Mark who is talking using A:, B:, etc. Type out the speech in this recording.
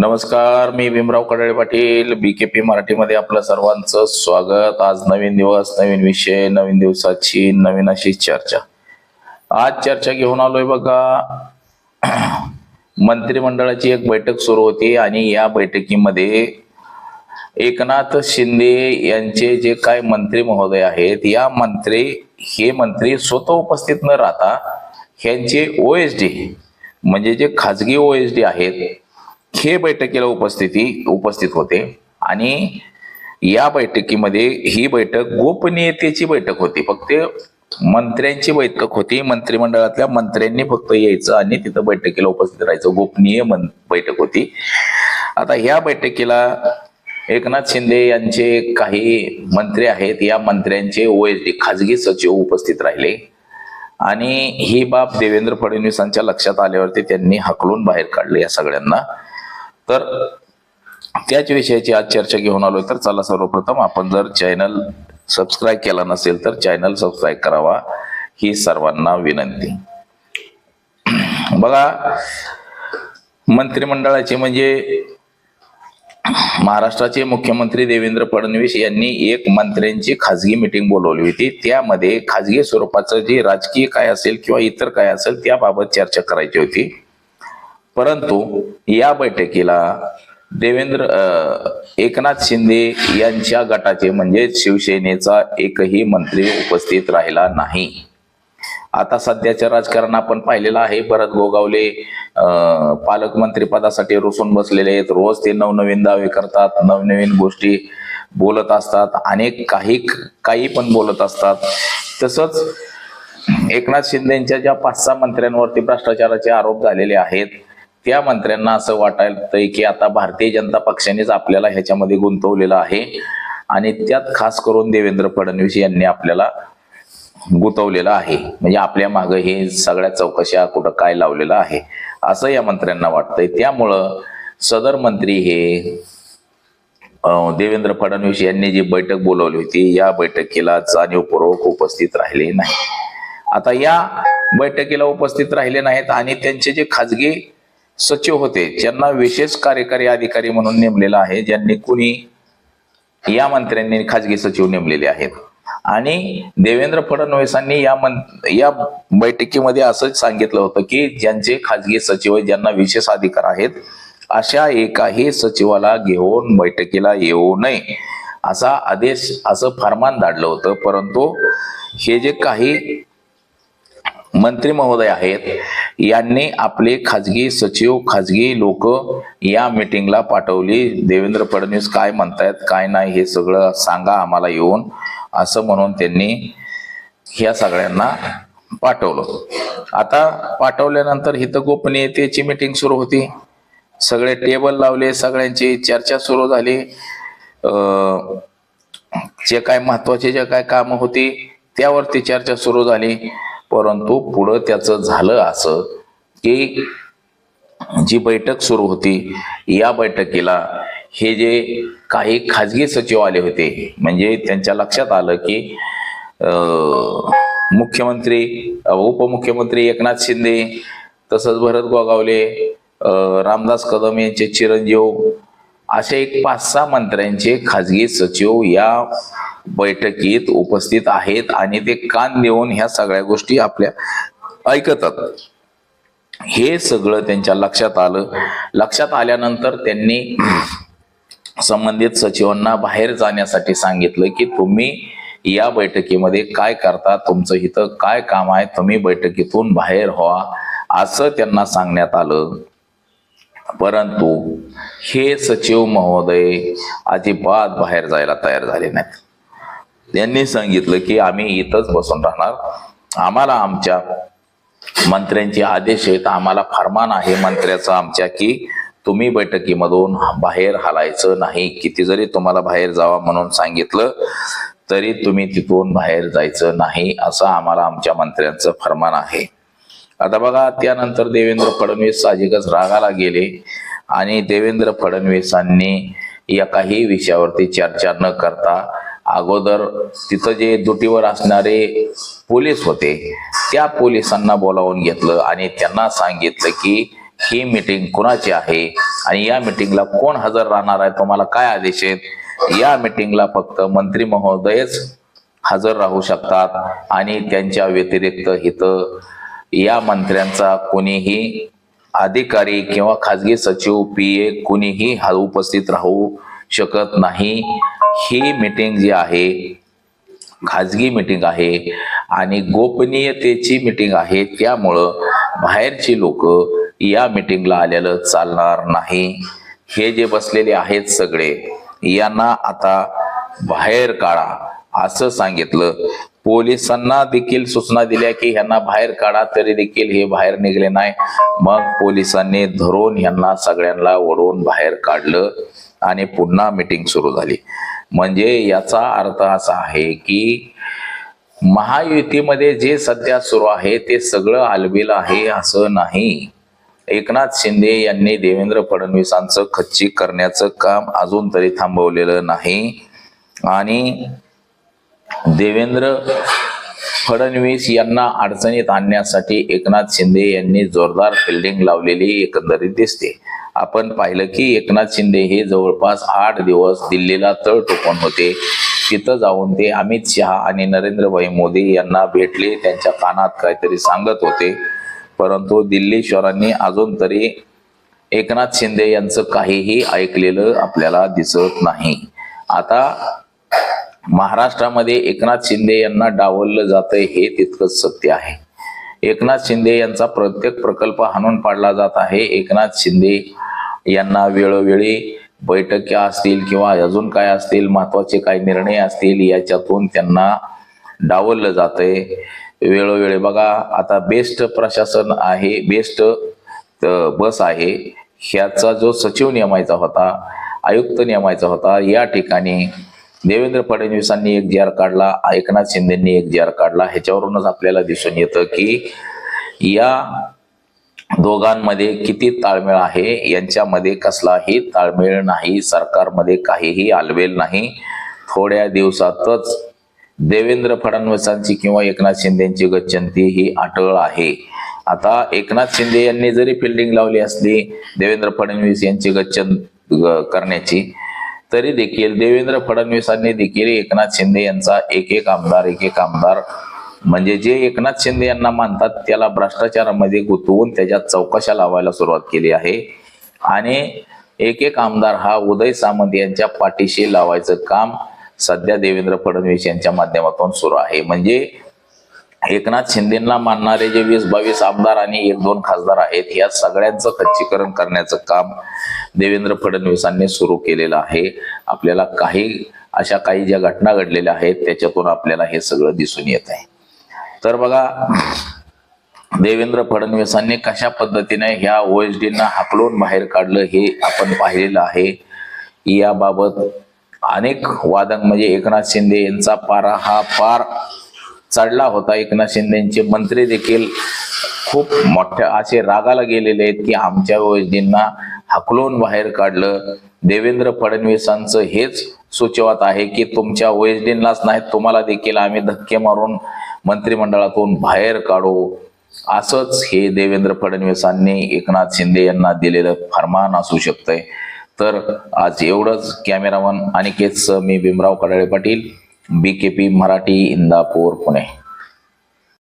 A: नमस्कार मी Bhimrao Kadale Patil B K P मराठीमध्ये आपलं सर्वांचं स्वागत. आज नवीन दिवस नवीन विषय नवीन दिवसाची नवीन अशी चर्चा. आज चर्चा घेऊन आलोय बघा. मंत्रिमंडळाची एक बैठक सुरू होती आणि या बैठकीमध्ये एकनाथ शिंदे यांचे जे काय मंत्री महोदय आहेत या मंत्री हे मंत्री स्वतः उपस्थित न राहता ह्यांचे ओएसडी म्हणजे जे खाजगी ओएसडी आहेत हे बैठकीला उपस्थिती उपस्थित होते. आणि या बैठकीमध्ये ही बैठक गोपनीयतेची बैठक होती. फक्त मंत्र्यांची बैठक होती. मंत्रिमंडळातल्या मंत्र्यांनी फक्त यायचं आणि तिथं बैठकीला उपस्थित राहायचं. गोपनीय मं बैठक होती. आता ह्या बैठकीला एकनाथ शिंदे यांचे काही मंत्री आहेत. या मंत्र्यांचे ओएसडी खाजगी सचिव उपस्थित राहिले. आणि ही बाब देवेंद्र फडणवीसांच्या लक्षात आल्यावरती त्यांनी हकलून बाहेर काढले या सगळ्यांना. तर त्याच विषयाची आज चर्चा घेऊन आलोय. तर चला सर्वप्रथम आपण जर चॅनल सबस्क्राईब केला नसेल तर चॅनल सबस्क्राईब करावा. ही सर्वांना विनंती. बघा मंत्रिमंडळाचे म्हणजे महाराष्ट्राचे मुख्यमंत्री देवेंद्र फडणवीस यांनी एक मंत्र्यांची खाजगी मिटिंग बोलवली होती. त्यामध्ये खाजगी स्वरूपाचं जे राजकीय काय असेल किंवा इतर काय असेल त्याबाबत चर्चा करायची होती. परंतु या बैठकीला देवेंद्र एकनाथ शिंदे यांच्या गटाचे म्हणजे शिवसेनेचा एकही मंत्री उपस्थित राहिला नाही. आता सध्याच्या राजकारण आपण पाहिलेलं आहे. भरत गोगावले पालकमंत्री पदासाठी रुसून बसलेले आहेत. रोज ते नवनवीन दावे करतात नवनवीन गोष्टी बोलत असतात. अनेक काही काही पण बोलत असतात. तसंच एकनाथ शिंदेच्या ज्या पाच सहा मंत्र्यांवरती भ्रष्टाचाराचे आरोप झालेले आहेत त्या मंत्र्यांना असं वाटायलंय की आता भारतीय जनता पक्षानेच आपल्याला ह्याच्यामध्ये गुंतवलेलं आहे. आणि त्यात खास करून देवेंद्र फडणवीस यांनी आपल्याला गुंतवलेलं आहे. म्हणजे आपल्या मागे हे सगळ्या चौकशा कुठं काय लावलेलं आहे असं या मंत्र्यांना वाटतंय. त्यामुळं सदर मंत्री हे देवेंद्र फडणवीस यांनी जी बैठक बोलावली होती या बैठकीला जाणीवपूर्वक उपस्थित राहिले नाही आता या बैठकीला उपस्थित राहिले नाहीत आणि त्यांचे जे खाजगी सचिव होते. ज्यांना विशेष कार्यकारी अधिकारी म्हणून नेमलेला आहे ज्यांनी कुणी या मंत्र्यांनी खाजगी सचिव नेमलेले आहेत. आणि देवेंद्र फडणवीसांनी या मन या बैठकीमध्ये असंच सांगितलं होतं की ज्यांचे खाजगी सचिव ज्यांना विशेष अधिकार आहेत अशा एकाही सचिवाला घेऊन बैठकीला येऊ नये असा आदेश असं फरमान धाडलं होतं. परंतु हे जे काही मंत्री महोदय आहेत यांनी आपले खाजगी सचिव खाजगी लोक या मिटिंगला पाठवली. देवेंद्र फडणवीस काय म्हणतायत काय नाही हे सगळं सांगा आम्हाला येऊन असं म्हणून त्यांनी ह्या सगळ्यांना पाठवलं. आता पाठवल्यानंतर इथं गोपनीयतेची मिटिंग सुरू होती. सगळे टेबल लावले सगळ्यांची चर्चा सुरू झाली. जे काय महत्त्वाचे जे काय कामं होती त्यावरती चर्चा सुरू झाली. परंतु पुढं त्याचं झालं असं की जी बैठक सुरू होती या बैठकीला हे जे काही खाजगी सचिव आले होते म्हणजे त्यांच्या लक्षात आलं की मुख्यमंत्री उपमुख्यमंत्री एकनाथ शिंदे तसंच भरत गोगावले रामदास कदम यांचे चिरंजीव असे एक पाच सहा मंत्र्यांचे खाजगी सचिव या बैठकीत उपस्थित आहेत आणि ते कान देऊन ह्या सगळ्या गोष्टी आपल्या ऐकतात. हे सगळं त्यांच्या लक्षात आलं. लक्षात आल्यानंतर त्यांनी संबंधित सचिवांना बाहेर जाण्यासाठी सांगितलं की तुम्ही या बैठकीमध्ये काय करता तुमचं इथं काय काम आहे तुम्ही बैठकीतून बाहेर व्हा असं त्यांना सांगण्यात आलं. परंतु हे सचिव महोदय अजिबात बाहेर जायला तयार झाले नाहीत. यांनी सांगितलं की आम्ही इथंच बसून राहणार. आम्हाला आमच्या मंत्र्यांचे आदेश आहेत. आम्हाला फरमान आहे मंत्र्याचा आमच्या की तुम्ही बैठकीमधून बाहेर हलायचं नाही. किती जरी तुम्हाला बाहेर जावा म्हणून सांगितलं तरी तुम्ही तिथून बाहेर जायचं नाही असं आम्हाला आमच्या मंत्र्यांचं फरमान आहे. आता बघा त्यानंतर देवेंद्र फडणवीस साहजिकच रागाला गेले आणि देवेंद्र फडणवीसांनी या काही विषयावरती चर्चा न करता अगोदर तिथं जे ड्युटीवर असणारे पोलीस होते त्या पोलिसांना बोलावून घेतलं आणि त्यांना सांगितलं की ही मीटिंग कुणाची आहे आणि या मीटिंगला कोण हजर राहणार आहे तुम्हाला काय आदेश आहेत? या मीटिंगला फक्त मंत्री महोदयच हजर राहू शकतात आणि त्यांच्या व्यतिरिक्त इथं या मंत्र्यांचा कोणीही अधिकारी किंवा खाजगी सचिव पी ए कुणीही उपस्थित राहू शकत नाही. ही मीटिंग जी आहे खाजगी मीटिंग आहे आणि गोपनीयतेची मीटिंग आहे त्यामुळं बाहेरची लोक या मीटिंगला आलेलं चालणार नाही. हे जे बसलेले आहेत सगळे यांना आता बाहेर काढा असं सांगितलं. पोलिसांना देखील सूचना दिल्या की ह्यांना बाहेर काढा तरी देखील हे बाहेर निघले नाही. मग पोलिसांनी धरून ह्यांना सगळ्यांना ओढवून बाहेर काढलं आणि पुन्हा मीटिंग सुरू झाली. म्हणजे याचा अर्थ असा आहे की महायुतीमध्ये जे सध्या सुरू आहे ते सगळं आलबिल आहे असं नाही. एकनाथ शिंदे यांनी देवेंद्र फडणवीसांचं खच्ची करण्याचं काम अजून तरी थांबवलेलं नाही. आणि देवेंद्र फडणवीस यांना अडचणीत आणण्यासाठी एकनाथ शिंदे यांनी जोरदार फिल्डिंग लावलेली एकंदरीत दिसते. आपण पाहिलं की एकनाथ शिंदे हे जवळपास आठ दिवस दिल्लीला तळ टोकून होते. तिथं जाऊन ते अमित शहा आणि नरेंद्रभाई मोदी यांना भेटले त्यांच्या कानात काहीतरी सांगत होते. परंतु दिल्लीश्वरांनी अजून तरी एकनाथ शिंदे यांचं काहीही ऐकलेलं आपल्याला दिसत नाही. आता महाराष्ट्रामध्ये एकनाथ शिंदे यांना डावललं जातंय हे तितकंच सत्य आहे. एकनाथ शिंदे यांचा प्रत्येक प्रकल्प हाणून पाडला जात आहे. एकनाथ शिंदे यांना वेळोवेळी बैठक्या असतील किंवा अजून काय असतील महत्त्वाचे काही निर्णय असतील याच्यातून त्यांना डावललं जातंय. वेळोवेळी बघा आता बेस्ट प्रशासन आहे बेस्ट बस आहे. ह्याचा जो सचिव नेमायचा होता आयुक्त नेमायचा होता या ठिकाणी देवेंद्र फडणवीसांनी एक जी आर काढला एकनाथ शिंदेनी एक जी आर काढला ह्याच्यावरूनच आपल्याला दिसून येतं की या दोघांमध्ये किती ताळमेळ आहे यांच्यामध्ये कसलाही ताळमेळ नाही सरकारमध्ये काहीही आलवेल नाही. थोड्या दिवसातच देवेंद्र फडणवीसांची किंवा एकनाथ शिंदेची गच्छंती ही अटळ आहे. आता एकनाथ शिंदे यांनी जरी फिल्डिंग लावली असली देवेंद्र फडणवीस यांची गच्छन करण्याची तरी देखील देवेंद्र फडणवीसांनी देखील एकनाथ शिंदे यांचा एक एक आमदार एक एक आमदार म्हणजे जे एकनाथ शिंदे यांना मानतात त्याला भ्रष्टाचारामध्ये गुंतवून त्याच्यात चौकशा लावायला सुरुवात केली आहे. आणि एक एक आमदार हा उदय सामंत यांच्या पाठीशी लावायचं काम सध्या देवेंद्र फडणवीस यांच्या माध्यमातून सुरू आहे. म्हणजे एकनाथ शिंदेना मानणारे जे वीस बावीस आमदार आणि एक दोन खासदार आहेत या सगळ्यांचं खच्चीकरण करण्याचं काम देवेंद्र फडणवीसांनी सुरू केलेलं आहे. आपल्याला काही अशा काही ज्या घटना घडलेल्या आहेत त्याच्यातून आपल्याला हे सगळं दिसून येत आहे. तर बघा देवेंद्र फडणवीसांनी कशा पद्धतीने ह्या ओएसडींना हाकलून बाहेर काढलं हे आपण पाहिलेलं आहे. याबाबत अनेक वादन म्हणजे एकनाथ शिंदे यांचा पारा हा पार चढला होता एकनाथ शिंदेचे. मंत्री देखील खूप मोठ्या असे रागाला गेलेले आहेत की आमच्या ओएसडींना हकलून बाहेर काढलं. देवेंद्र फडणवीसांचं हेच सुचवत आहे की तुमच्या ओएसडींनाच नाही तुम्हाला देखील आम्ही धक्के मारून मंत्रिमंडळातून बाहेर काढू. असंच हे देवेंद्र फडणवीसांनी एकनाथ शिंदे यांना दिलेलं फरमान असू शकतंय. तर आज एवढंच कॅमेरामन अनिकेत मी Bhimrao Kadale Patil. B K P Marathi Indapur Pune